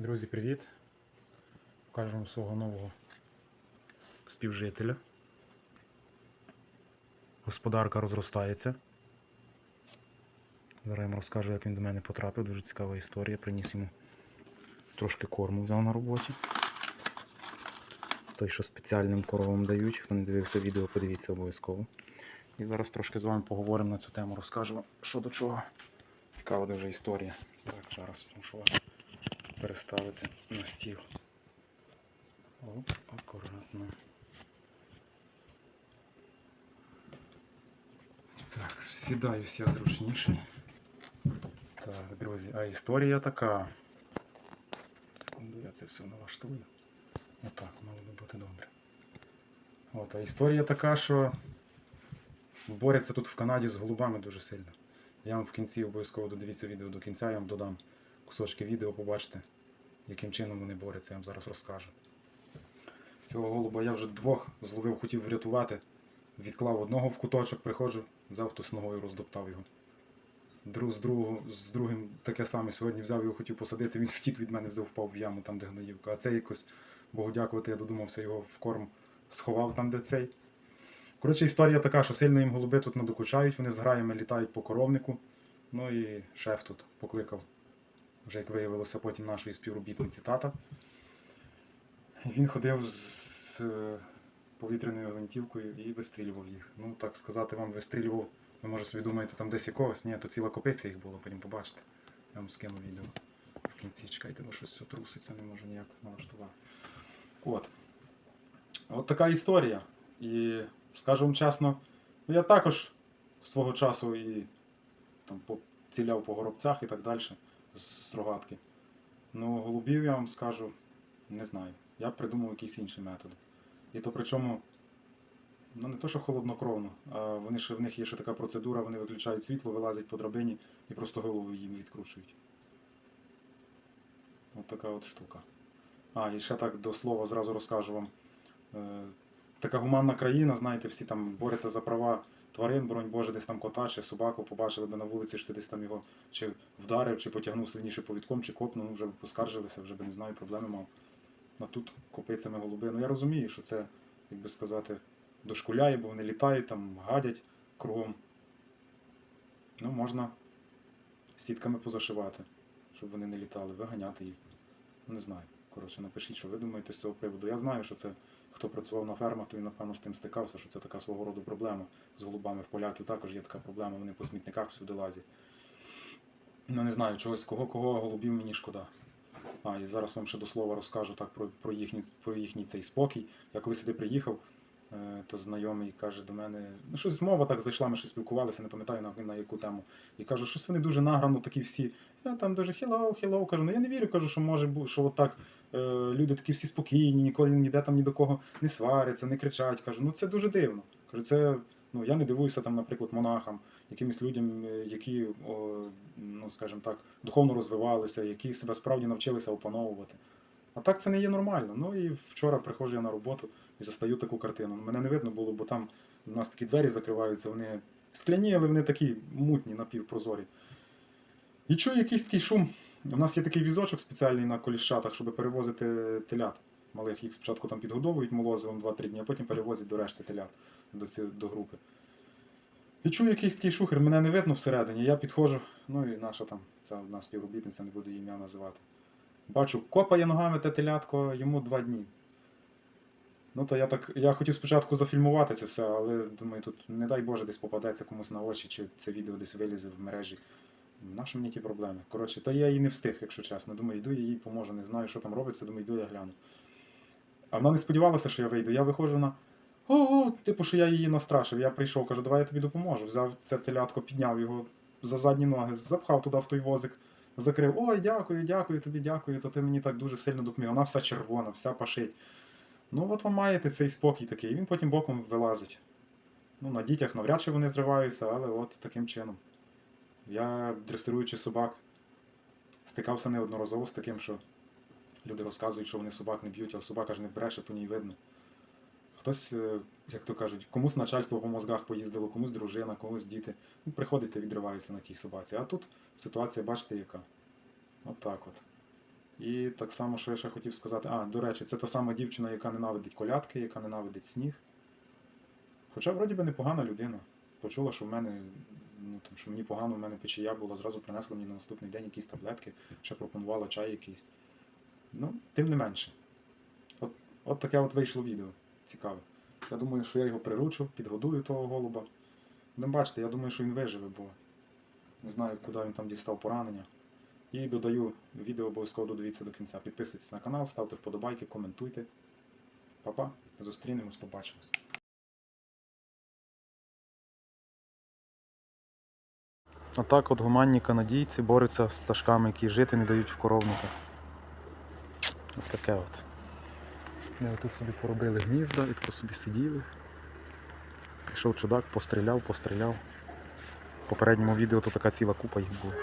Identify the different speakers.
Speaker 1: Друзі, привіт! Покажу вам свого нового співжителя. Господарка розростається. Зараз я вам розкажу, як він до мене потрапив. Дуже цікава історія. Приніс йому трошки корму взяв на роботі. Той, що спеціальним коровам дають. Хто не дивився відео, подивіться обов'язково. І зараз трошки з вами поговоримо на цю тему, розкажу що до чого. Цікава дуже історія. Так, зараз мушу вас переставити на стіл. Оп, акуратно. Так, сідаюся зручніше. Так, друзі, а історія така. Секунду, я це все налаштую. Отак, мало би бути добре. От, а історія така, що борються тут в Канаді з голубами дуже сильно. Я вам в кінці обов'язково додивіться відео до кінця, я вам додам кусочки відео, побачите, яким чином вони борються, я вам зараз розкажу. Цього голуба я вже двох зловив, хотів врятувати. Відклав одного в куточок, приходжу, взяв ту ногою, роздоптав його. Друг, з, другого, з другим таке саме сьогодні взяв його, хотів посадити, він втік від мене, взяв, впав в яму, там, де гноївка. А цей якось, Богу дякувати, я додумався його в корм сховав там, де цей. Коротше, історія така, що сильно їм голуби тут надокучають, вони з граями літають по коровнику. Ну і шеф тут покликав, вже як виявилося, потім нашої співробітниці тата. Він ходив з е, повітряною гвинтівкою і вистрілював їх. Ну, так сказати, вам вистрілював. Ви може собі думаєте, там десь якогось. Ні, то ціла копиця їх було, потім побачите. Я вам скину відео в кінці. Чекайте, бо щось все труситься, не можу ніяк налаштувати. От. От така історія. І скажу вам чесно, ну, я також свого часу і там поціляв по горобцях і так далі з рогатки. Ну, голубів я вам скажу, не знаю. Я придумав якийсь інший метод. І то причому, ну не то, що холоднокровно, а вони ще в них є ще така процедура, вони виключають світло, вилазять по драбині і просто голову їм відкручують. От така от штука. А, і ще так до слова зразу розкажу вам. Е, така гуманна країна, знаєте, всі там борються за права тварин, бронь Боже, десь там кота чи собаку побачили би на вулиці, що ти десь там його чи вдарив, чи потягнув сильніше повідком, чи копнув, ну, вже б поскаржилися, вже б не знаю, проблеми мав. А тут копицями голуби. Ну я розумію, що це, як би сказати, дошкуляє, бо вони літають, там гадять кругом. Ну, можна сітками позашивати, щоб вони не літали, виганяти їх. Ну, не знаю. Коротше, напишіть, що ви думаєте з цього приводу. Я знаю, що це хто працював на фермах, то він, напевно, з тим стикався, що це така свого роду проблема з голубами в поляків. Також є така проблема, вони по смітниках всюди лазять. Ну, не знаю, чогось кого, кого голубів мені шкода. А, і зараз вам ще до слова розкажу так про, про, їхній, про їхній цей спокій. Я коли сюди приїхав, то знайомий каже до мене, ну щось мова так зайшла, ми щось спілкувалися, не пам'ятаю на, на яку тему. І кажу, щось вони дуже награно, такі всі. Я там дуже hello, hello, кажу, ну я не вірю, кажу, що може бути, що отак е, люди такі всі спокійні, ніколи ніде там ні до кого не сваряться, не кричать. Кажу, ну це дуже дивно. Кажу, це ну я не дивуюся там, наприклад, монахам, якимось людям, е, які, о, ну скажімо так, духовно розвивалися, які себе справді навчилися опановувати. А так це не є нормально. Ну і вчора приходжу я на роботу і застаю таку картину. Мене не видно було, бо там у нас такі двері закриваються, вони скляні, але вони такі мутні, напівпрозорі. І чую якийсь такий шум. У нас є такий візочок спеціальний на коліщатах, щоб перевозити телят. Малих їх спочатку там підгодовують молозивом 2-3 дні, а потім перевозять до решти телят до, ці, до групи. І чую якийсь такий шухер, мене не видно всередині. Я підходжу, ну і наша там, ця одна співробітниця, не буду її ім'я називати. Бачу, копає ногами те телятко, йому два дні. Ну, то я так. Я хотів спочатку зафільмувати це все, але думаю, тут, не дай Боже, десь попадеться комусь на очі, чи це відео десь вилізе в мережі. Наші мені ті проблеми. Коротше, та я її не встиг, якщо чесно. Думаю, йду я їй поможу, не знаю, що там робиться, думаю, йду я гляну. А вона не сподівалася, що я вийду. Я виходжу на. О, типу, що я її настрашив. Я прийшов, кажу, давай я тобі допоможу. Взяв це телятко, підняв його за задні ноги, запхав туди в той возик, закрив. Ой, дякую, дякую тобі, дякую, то ти мені так дуже сильно допоміг. Вона вся червона, вся пашить. Ну, от ви маєте цей спокій такий. і Він потім боком вилазить. Ну, на дітях навряд чи вони зриваються, але от таким чином. Я, дресируючи собак, стикався неодноразово з таким, що люди розказують, що вони собак не б'ють, а собака ж не бреше, по ній видно. Хтось, е, як то кажуть, комусь начальство по мозгах поїздило, комусь дружина, комусь діти. Ну, приходить та відривається на тій собаці. А тут ситуація, бачите, яка. От так от. І так само, що я ще хотів сказати. А, до речі, це та сама дівчина, яка ненавидить колядки, яка ненавидить сніг. Хоча, вроді би, непогана людина. Почула, що в мене, ну, там, що мені погано, в мене печія була, зразу принесла мені на наступний день якісь таблетки, ще пропонувала чай якийсь. Ну, тим не менше. От, от таке от вийшло відео. Цікаве. Я думаю, що я його приручу, підгодую того голуба. Ну, бачите, я думаю, що він виживе, бо не знаю, куди він там дістав поранення. І додаю відео, обов'язково додивіться до кінця. Підписуйтесь на канал, ставте вподобайки, коментуйте. Па-па, зустрінемось, побачимось. Отак от гуманні канадійці борються з пташками, які жити не дають в коровниках. Ось таке от. Ми тут собі поробили гнізда і тако собі сиділи. Прийшов чудак, постріляв, постріляв. В попередньому відео то така ціла купа їх була.